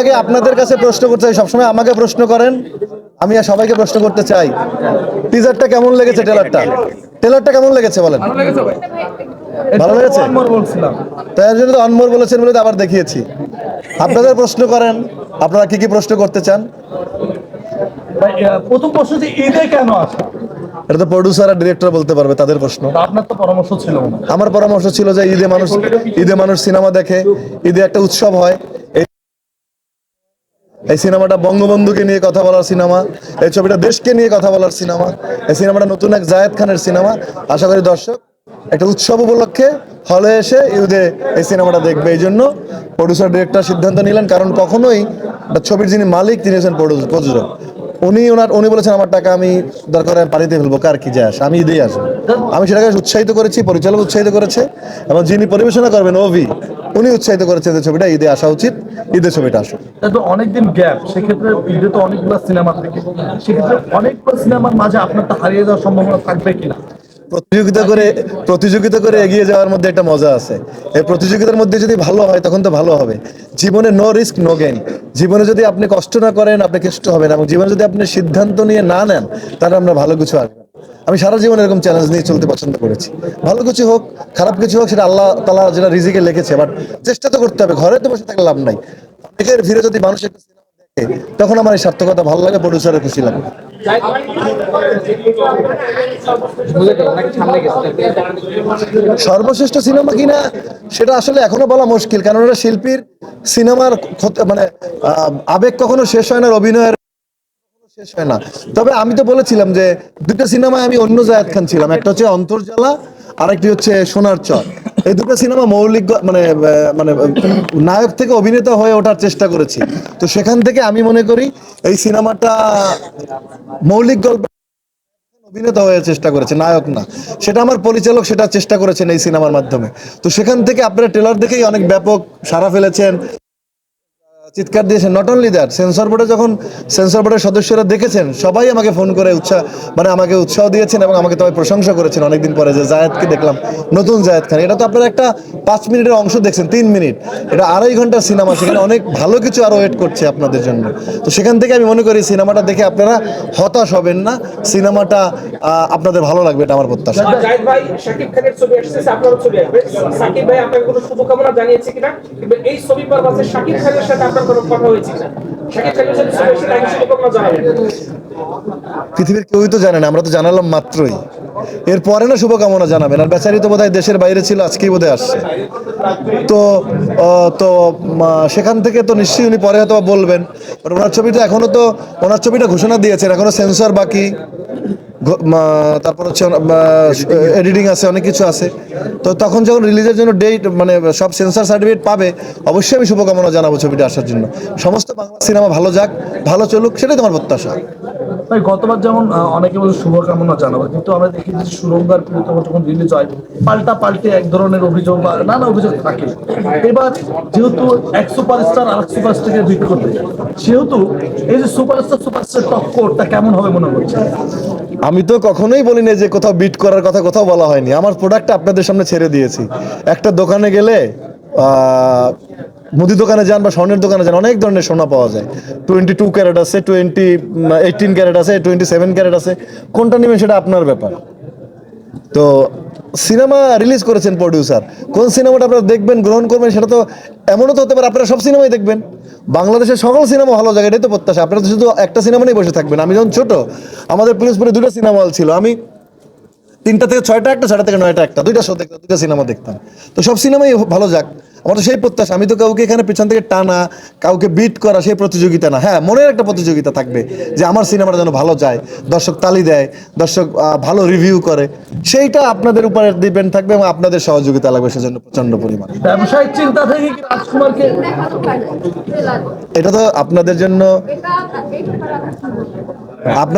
আগে আপনাদের কাছে প্রশ্ন করতে চাই সবসময় আমাকে প্রশ্ন করেন আমি আর সবাইকে প্রশ্ন করতে চাই। টিজারটা কেমন লেগেছে ট্রেলারটা ট্রেলারটা কেমন লেগেছে বলেন? ভালো লেগেছে তাই জন্য তো অনমোর বলেছেন বলে আবার দেখিয়েছি। আপনাদের প্রশ্ন করেন আপনারা কি কি প্রশ্ন করতে চান? প্রথম প্রশ্ন যে ঈদে কেন আসা? এটা তো প্রডিউসার আর ডিরেক্টর বলতে পারবে তাদের প্রশ্ন। আপনার তো পরামর্শ ছিল আমার পরামর্শ ছিল যে ঈদে মানুষ ঈদে মানুষ সিনেমা দেখে ঈদে একটা উৎসব হয় এই- সিনেমাটা বঙ্গবন্ধুকে নিয়ে কথা বলার সিনেমা, এই ছবিটা দেশকে নিয়ে কথা বলার সিনেমা, এই সিনেমাটা নতুন এক জায়েদ খানের সিনেমা। আশা করি দর্শক, একটা উৎসব উপলক্ষে হলে এসে ঈদে এই সিনেমাটা দেখবে। এই জন্য প্রডিউসার ডিরেক্টর সিদ্ধান্ত নিলেন, কারণ কখনোই ছবির যিনি মালিক, তিনি হচ্ছেন প্রযোজক। উনি ওনার উনি বলেছেন, আমার টাকা আমি দরকার হয় পানিতে ফেলব, কার কি যায় আমি ঈদেই আসব। আমি সেটাকে উৎসাহিত করেছি, পরিচালক উৎসাহিত করেছে, এবং যিনি পরিবেশনা করবেন, ওভি উনি উৎসাহিত করেছেন যে ছবিটা ঈদে আসা উচিত ঈদে ছবিটা আসুক। অনেকদিন গ্যাপ সেক্ষেত্রে ঈদে তো অনেকগুলো সিনেমা থেকে। সেক্ষেত্রে অনেকগুলো সিনেমার মাঝে আপনার তো হারিয়ে যাওয়ার সম্ভাবনা থাকবে কিনা? প্রতিযোগিতা করে প্রতিযোগিতা করে এগিয়ে যাওয়ার মধ্যে একটা মজা আছে। এই প্রতিযোগিতার মধ্যে যদি ভালো হয় তখন তো ভালো হবে। জীবনে নো রিস্ক নো গেইন জীবনে যদি আপনি কষ্ট না করেন আপনি কষ্ট হবেন এবং জীবনে যদি আপনি সিদ্ধান্ত নিয়ে না নেন তাহলে আমরা ভালো কিছু আসবে না। আমি সারা জীবন এরকম চ্যালেঞ্জ নিয়ে চলতে পছন্দ করেছি। ভালো কিছু হোক, খারাপ কিছু হোক, সেটা আল্লাহ তালা যেটা রিজিকে লিখেছে বাট চেষ্টা তো করতে হবে, ঘরে তো বসে থাকলে লাভ নাই। অনেকের ভিড়ে যদি মানুষ তখন আমার এই সার্থকতা ভালো লাগে প্রডিউসারের খুশি লাগে। সর্বশ্রেষ্ঠ সিনেমা কিনা, সেটা আসলে এখনও বলা মুশকিল, কারণ এটা শিল্পীর সিনেমার মানে আবেগ কখনো শেষ হয় না অভিনয়ের শেষ হয় না। তবে আমি তো বলেছিলাম যে দুটো সিনেমায় আমি অন্য জায়দ খান ছিলাম। একটা হচ্ছে অন্তর্জালা আর একটি হচ্ছে সোনার চর। এই দুটো সিনেমা মৌলিক মানে মানে নায়ক থেকে অভিনেতা হয়ে ওঠার চেষ্টা করেছি। তো সেখান থেকে আমি মনে করি এই সিনেমাটা মৌলিক গল্প অভিনেতা হয়ে চেষ্টা করেছে, নায়ক না। সেটা আমার পরিচালক সেটা চেষ্টা করেছেন এই সিনেমার মাধ্যমে। তো সেখান থেকে আপনারা ট্রেলার দেখেই অনেক ব্যাপক সাড়া ফেলেছেন। চিৎকার দিয়েছেন। নট অনলি দ্যাট সেন্সর বোর্ডে যখন সেন্সর বোর্ডের সদস্যরা দেখেছেন, সবাই আমাকে ফোন করে উৎসাহ মানে আমাকে উৎসাহ দিয়েছেন এবং আমাকে তবে প্রশংসা করেছেন অনেকদিন পরে যে জায়েদকে দেখলাম, নতুন জায়েদ খান। এটা তো আপনারা একটা পাঁচ মিনিটের অংশ দেখছেন, তিন মিনিট। এটা আড়াই ঘণ্টার সিনেমা, সেখানে অনেক ভালো কিছু আরও ওয়েট করছে আপনাদের জন্য। তো সেখান থেকে আমি মনে করি সিনেমাটা দেখে আপনারা হতাশ হবেন না। সিনেমাটা আপনাদের ভালো লাগবে, এটা আমার প্রত্যাশা। শাকিব খানের ছবি আসছে আপনারও ছবি আসবে। সাকিব ভাই, আপনাকে কোনো শুভকামনা জানিয়েছে কিনা? এই ছবি শাকিব খানের সাথে আপনার পৃথিবীর কেউই তো জানে না, আমরা তো জানালাম মাত্রই। এর পরে না শুভকামনা জানাবেন, আর বেচারি তো বোধহয় দেশের বাইরে ছিল, আজকেই বোধহয় আসছে। তো তো সেখান থেকে তো নিশ্চয়ই উনি পরে হয়তো বলবেন ওনার ছবিটা এখনও তো, ওনার ছবিটা ঘোষণা দিয়েছেন, এখনও সেন্সর বাকি। তারপর হচ্ছে এডিটিং আছে, অনেক কিছু আছে। তো তখন যখন রিলিজের জন্য ডেট মানে সব সেন্সার সার্টিফিকেট পাবে, অবশ্যই আমি শুভকামনা জানাব ছবিটা আসার জন্য। সমস্ত বাংলা সিনেমা ভালো যাক, ভালো চলুক, সেটাই তোমার প্রত্যাশা। ভাই, গতবার যেমন অনেকে বলে শুভকামনা জানাব, কিন্তু আমরা দেখি যে সুরঙ্গার প্রিয়তম যখন রিলিজ হয়, পাল্টা পাল্টে এক ধরনের অভিযোগ বা নানা অভিযোগ থাকে। এবার যেহেতু এক সুপারস্টার আর এক সুপারস্টারকে বিট যায় সেহেতু এই যে সুপারস্টার সুপারস্টার টক্করটা কেমন হবে মনে করছে আমি তো কখনোই বলি না যে কোথাও বিট করার কথা কোথাও বলা হয়নি। আমার প্রোডাক্টটা আপনাদের সামনে ছেড়ে দিয়েছি। একটা দোকানে গেলে মুদি দোকানে যান বা স্বর্ণের দোকানে যান, অনেক ধরনের সোনা পাওয়া যায়। টোয়েন্টি টু ক্যারেট আছে টোয়েন্টি এইটিন ক্যারেট আছে টোয়েন্টি সেভেন ক্যারেট আছে। কোনটা নেবেন সেটা আপনার ব্যাপার। তো সিনেমা রিলিজ করেছেন প্রডিউসার কোন সিনেমাটা আপনারা দেখবেন, গ্রহণ করবেন, সেটা তো এমনও তো হতে পারে, আপনারা সব সিনেমাই দেখবেন। বাংলাদেশের সকল সিনেমা ভালো জায়গা এটাই তো প্রত্যাশা। আপনারা তো শুধু একটা সিনেমা নিয়ে বসে থাকবেন। আমি যখন ছোট, আমাদের পিরোজপুরে দুটো সিনেমা হল ছিল। আমি তিনটা থেকে ছয়টা একটা ছয়টা থেকে নয়টা একটা দুইটা শো দেখতাম দুইটা সিনেমা দেখতাম। তো সব সিনেমাই ভালো যাক। আমার তো সেই প্রত্যাশা আমি তো কাউকে এখানে পেছন থেকে টানা কাউকে বিট করা সেই প্রতিযোগিতা না। হ্যাঁ মনের একটা প্রতিযোগিতা থাকবে যে আমার সিনেমাটা যেন ভালো যায় দর্শক তালি দেয় দর্শক ভালো রিভিউ করে। সেইটা আপনাদের উপরে ডিপেন্ড থাকবে এবং আপনাদের সহযোগিতা লাগবে সেজন্য প্রচণ্ড পরিমাণ। ব্যবসায়িক চিন্তা থেকে রাজকুমারকে এটা তো আপনাদের জন্য আপনার